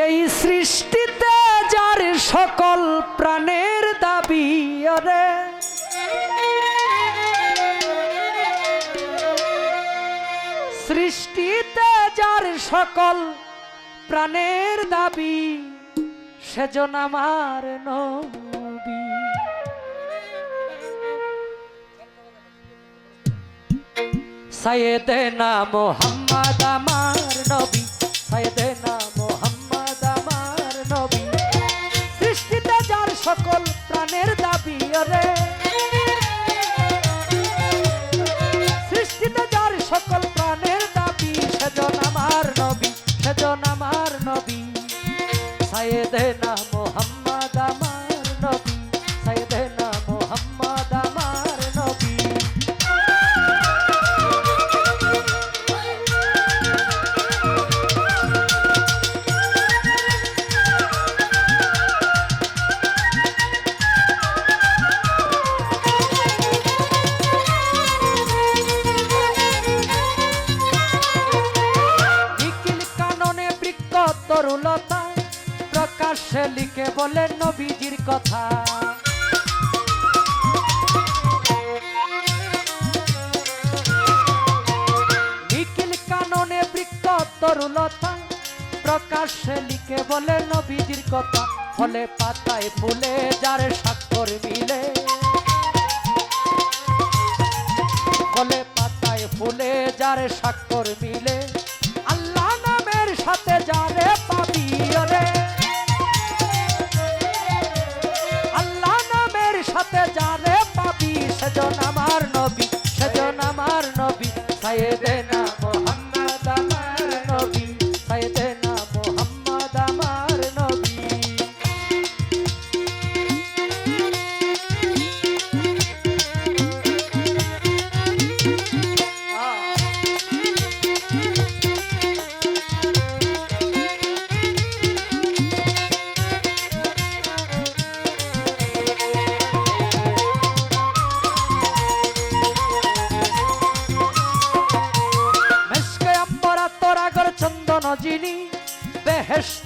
এই সৃষ্টিতে যার সকল প্রাণের দাবি ওরে সৃষ্টিতে যার সকল প্রাণের দাবি, সেজন আমার নবী। সাইয়েদেনা মোহাম্মদ আমার নবী। প্রকাশ্যে লিখে বলে নবীজির কথা। নিখিল কাননে বৃক্ষ তরুলতা, প্রকাশ্যে লিখে বলে নবীজির কথা। ফলে পাতায় ফুলে যার স্বাক্ষর মিলে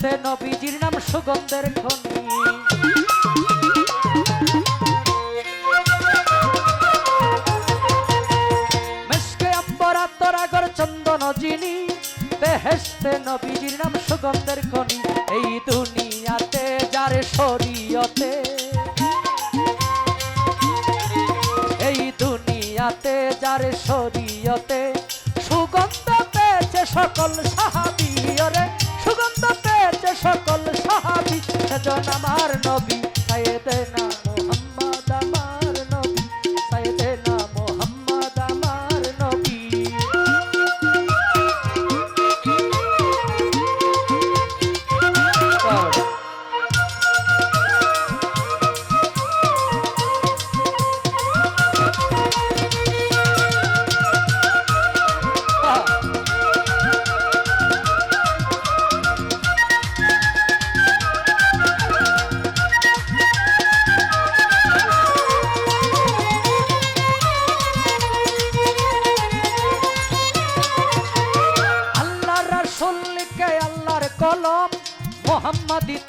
বেহেশতে নবীজির নাম সুগন্ধের খনি যিনি, বেহেশতে নবীজির নাম সুগন্ধের খনি এই দুনিয়াতে যার শরীয়তে, এই দুনিয়াতে যার শরীয়তে সুগন্ধ পেয়েছে সকল সাহাবি।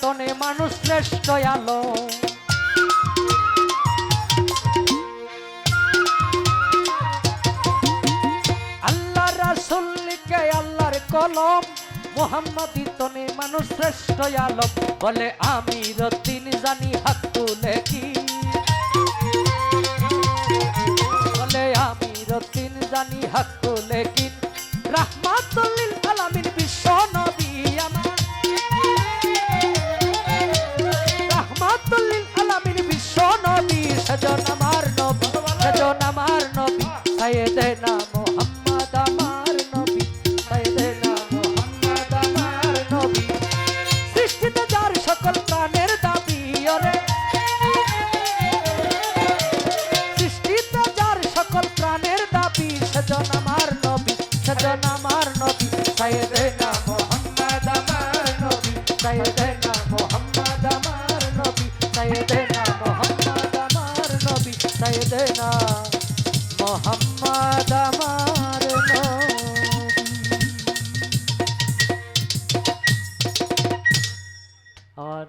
তনে মানুষ শ্রেষ্ঠ আলো। আল্লাহ রাসুল লিখে আল্লাহর কলম, মোহাম্মদি তনে মানুষ শ্রেষ্ঠ আলম বলে আমি রতিন জানি হাত তুলে কি? সাইয়েদেনা মুহাম্মদ আমার নবী সাইয়েদেনা মুহাম্মদ আমার নবী সৃষ্টিতে যার সকল প্রাণের দাবি ওরে সৃষ্টিতে যার সকল প্রাণের দাবি সেজন আমার নবী সেজন আমার নবী সাইয়েদেনা মুহাম্মদ আমার নবী সাইয়েদেনা মুহাম্মদ আমার নবী সাইয়েদেনা মুহাম্মদ আমার নবী সাইয়েদেনা মুহাম্মদ